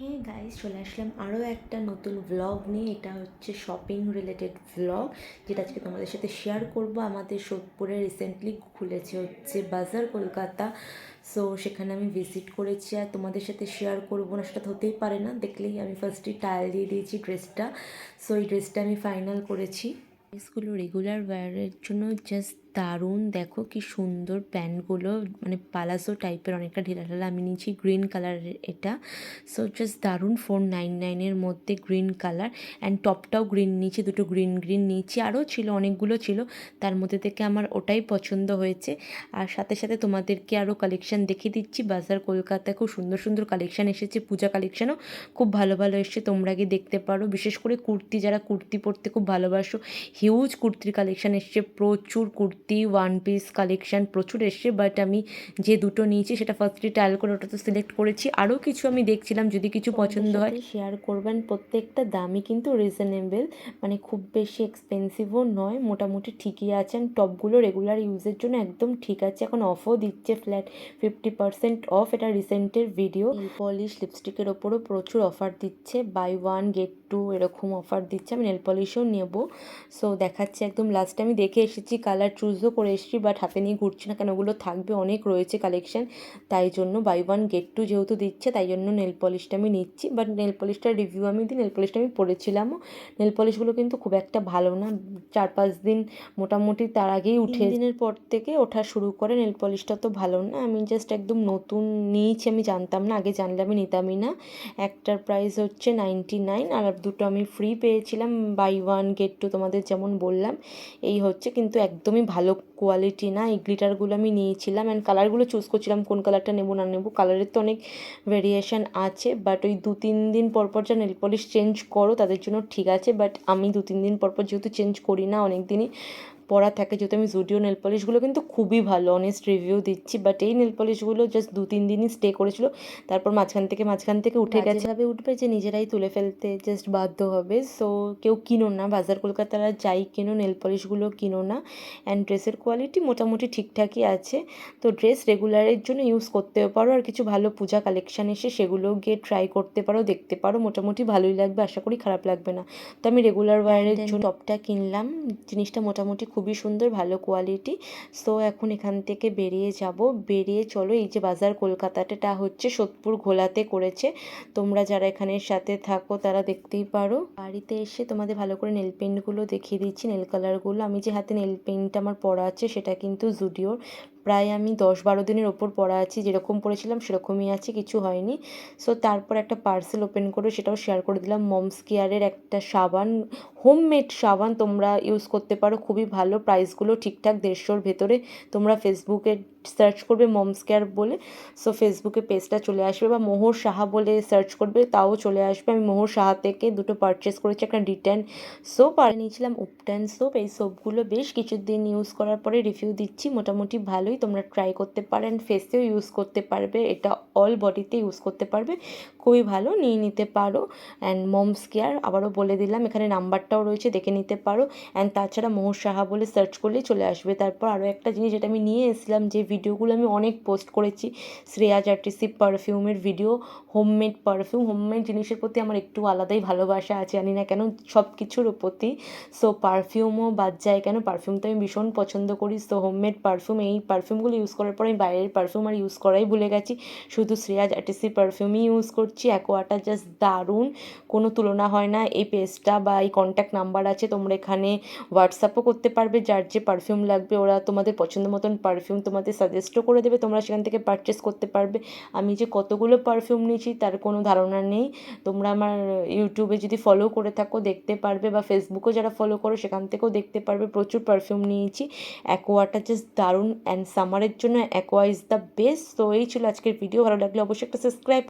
হ্যাঁ গাইজ চলে আসলাম আরও একটা নতুন ভ্লগ নিয়ে। এটা হচ্ছে শপিং রিলেটেড ভ্লগ যেটা আজকে তোমাদের সাথে শেয়ার করব। আমাদের সোদপুরে রিসেন্টলি খুলেছে হচ্ছে বাজার কলকাতা। সো সেখানে আমি ভিজিট করেছি আর তোমাদের সাথে শেয়ার করব না, সেটা হতেই পারে না। দেখলেই আমি ফার্স্টে টায়াল দিয়ে দিয়েছি ড্রেসটা সো এই ড্রেসটা আমি ফাইনাল করেছি। ড্রেসগুলো রেগুলার ওয়্যারের জন্য জাস্ট দারুণ। দেখো কি সুন্দর প্যান্টগুলো মানে পালাজো টাইপের অনেকটা ঢিলা ঢালা। আমি নিয়েছি গ্রিন কালারের এটা। সো জাস্ট দারুণ ফোর নাইন নাইনের মধ্যে গ্রিন কালার অ্যান্ড টপটাও গ্রিন নিয়েছি দুটো গ্রিন গ্রিন নিয়েছি আরও ছিল, অনেকগুলো ছিল। তার মধ্যে থেকে আমার ওটাই পছন্দ হয়েছে। আর সাথে সাথে তোমাদেরকে আরও কালেকশান দেখিয়ে দিচ্ছি। বাজার কলকাতায় খুব সুন্দর সুন্দর কালেকশান এসেছে, পূজা কালেকশানও খুব ভালো ভালো এসছে, তোমরা গিয়ে দেখতে পারো। বিশেষ করে কুর্তি, যারা কুর্তি পরতে খুব ভালোবাসো হিউজ কুর্তির কালেকশান এসছে, প্রচুর কুর্তি। ওয়ান পিস কালেকশান প্রচুর এসছে বাট আমি যে দুটো নিয়েছি সেটা ফার্স্টলি ট্রায়াল করে ওটা তো সিলেক্ট করেছি। আরও কিছু আমি দেখছিলাম যদি কিছু পছন্দ হয়। শেয়ার করবেন। প্রত্যেকটা দামই কিন্তু রিজনেবল মানে খুব বেশি এক্সপেন্সিভও নয় মোটামুটি ঠিকই আছে অ্যান্ড টপগুলো রেগুলার ইউজের জন্য একদম ঠিক আছে। এখন অফও দিচ্ছে ফ্ল্যাট ফিফটি পার্সেন্ট অফ এটা রিসেন্টের ভিডিও পলিশ লিপস্টিকের ওপরও প্রচুর অফার দিচ্ছে। বাই ওয়ান গেট টু এরকম অফার দিচ্ছে। আমি নেল পলিশও নেব। সো দেখাচ্ছে একদম লাস্টে আমি দেখে এসেছি কালার চুজও করে এসেছি বাট হাতে নিয়ে ঘুরছি না কেন? ওগুলো থাকবে অনেক রয়েছে কালেকশন তাই জন্য বাই ওয়ান গেট টু যেহেতু দিচ্ছে তাই জন্য নেল পলিশটা আমি নিচ্ছি। বাট নেল পলিশটার রিভিউ আমি দিই নেল পলিশটা আমি পরেছিলামও নেল পলিশগুলো কিন্তু খুব একটা ভালো না। চার পাঁচ দিন মোটামুটি তার আগেই উঠে দিনের পর থেকে ওঠা শুরু করে নেল পলিশটা তো ভালো না। আমি জাস্ট একদম নতুন নিয়েছি আমি জানতাম না আগে জানলে আমি নিতামই না। একটার প্রাইস হচ্ছে নাইনটি নাইন আর দুটো আমি ফ্রি পেয়েছিলাম। বাই ওয়ান গেট টু তোমাদের যেমন বললাম এই হচ্ছে। কিন্তু একদমই ভালো কোয়ালিটি না। এই গ্লিটারগুলো আমি নিয়েছিলাম অ্যান্ড কালারগুলো চুজ করছিলাম কোন কালারটা নেব না নেব। কালারের তো অনেক ভেরিয়েশান আছে বাট ওই দু তিন দিন পরপর পর যা নেল পলিশ চেঞ্জ করো, তাদের জন্য ঠিক আছে। বাট আমি দু তিন দিন পরপর পর যেহেতু চেঞ্জ করি না, অনেক দিনই পরা থাকে যেহেতু আমি জুডিও নেল পলিশগুলো কিন্তু খুবই ভালো অনেস্ট রিভিউ দিচ্ছি বাট এই নেল পলিশগুলো জাস্ট দু তিন দিনই স্টে করেছিল তারপর মাঝখান থেকে মাঝখান থেকে উঠে গেছে। ভাবে উঠবে যে নিজেরাই তুলে ফেলতে জাস্ট বাধ্য হবে সো কেউ কিনো না বাজার কলকাতারা যাই কিনো নেল পলিশগুলো কিনো না অ্যান্ড ড্রেসের কোয়ালিটি মোটামুটি ঠিকঠাকই আছে তো ড্রেস রেগুলারের জন্য ইউজ করতেও পারো আর কিছু ভালো পূজা কালেকশান এসে সেগুলো গিয়ে ট্রাই করতে পারো দেখতে পারো মোটামুটি ভালোই লাগবে আশা করি খারাপ লাগবে না। তো আমি রেগুলার ওয়ারের জন্য টপটা কিনলাম জিনিসটা মোটামুটি খুবই সুন্দর, ভালো কোয়ালিটি সো এখন এখান থেকে বেরিয়ে যাব। বেরিয়ে চলো, এই যে বাজার কলকাতাটা হচ্ছে সোদপুর ঘোলাতে করেছে। তোমরা যারা এখানের সাথে থাকো, তারা দেখতেই পারো। বাড়িতে এসে তোমাদের ভালো করে নেল পেন্টগুলো দেখিয়ে দিচ্ছি নেল কালারগুলো আমি যে হাতে নেল পেন্ট আমার পরা আছে, সেটা কিন্তু জুডিওর প্রায় আমি দশ বারো দিনের ওপর পরা আছি, যেরকম পড়েছিলাম সেরকমই আছে, কিছু হয়নি। সো তারপর একটা পার্সেল ওপেন করে, সেটাও শেয়ার করে দিলাম। মমস কেয়ারের একটা সাবান হোমমেড সাবান তোমরা ইউজ করতে পারো, খুবই ভালো। প্রাইসগুলো ঠিকঠাক দেড়শোর ভেতরে তোমরা ফেসবুকে সার্চ করবে মমস কেয়ার বলে সো ফেসবুকে পেজটা চলে আসবে বা মোহর সাহা বলে সার্চ করবে, তাও চলে আসবে। আমি মোহর সাহা থেকে দুটো পারচেস করেছি, একটা ডিটেন সোপ আর নিয়েছিলাম উপটেন সোপ এই সোপগুলো বেশ কিছুদিন ইউজ করার পরে রিভিউ দিচ্ছি। মোটামুটি ভালোই তোমরা ট্রাই করতে পারেন ফেসেও ইউজ করতে পারবে। এটা অল বডিতে ইউজ করতে পারবে। খুবই ভালো, নিয়ে নিতে পারো। অ্যান্ড মমস কেয়ার আবারও বলে দিলাম, এখানে নাম্বারটাও রয়েছে, দেখে নিতে পারো। অ্যান্ড তাছাড়া মোহর সাহা বলে সার্চ করলেই চলে আসবে। তারপর আরও একটা জিনিস যেটা আমি নিয়ে এসেছিলাম, যে ভিডিওগুলো আমি অনেক পোস্ট করেছি। শ্রেয়া জার্টিসি পারফিউমের ভিডিও হোমমেড পারফিউম হোমমেড জিনিসের প্রতি আমার একটু আলাদাই ভালোবাসা আছে, জানি না কেন সব কিছুর প্রতি। সো পারফিউমও বাদ যায় কেন? পারফিউম তো আমি ভীষণ পছন্দ করি। সো হোমমেড পারফিউম এই পারফিউমগুলো ইউজ করার পর আমি বাইরের পারফিউম আর ইউজ করাই ভুলে গেছি। শুধু শ্রেয়া জার্টিসি পারফিউমই ইউজ করছি। অ্যাকোয়াটা জাস্ট দারুণ। কোনো তুলনা হয় না। এই পেজটা বা এই কন্ট্যাক্ট নাম্বার আছে, তোমরা এখানে হোয়াটসঅ্যাপও করতে পারবে, যার যে পারফিউম লাগবে ওরা তোমাদের পছন্দ মতন পারফিউম তোমাদের সাজেস্টও করে দেবে, তোমরা সেখান থেকে পারচেস করতে পারবে। আমি যে কতগুলো পারফিউম নিয়েছি তার কোনো ধারণা নেই। তোমরা আমার ইউটিউবে যদি ফলো করে থাকো, দেখতে পারবে বা ফেসবুকেও যারা ফলো করো, সেখান থেকেও দেখতে পারবে, প্রচুর পারফিউম নিয়েছি। অ্যাকোয়াটা জাস্ট দারুণ অ্যান্ড সামারের জন্য অ্যাকোয়া ইজ দ্য বেস্ট তো এই ছিল আজকের ভিডিও ভালো লাগলে অবশ্যই একটা সাবস্ক্রাইব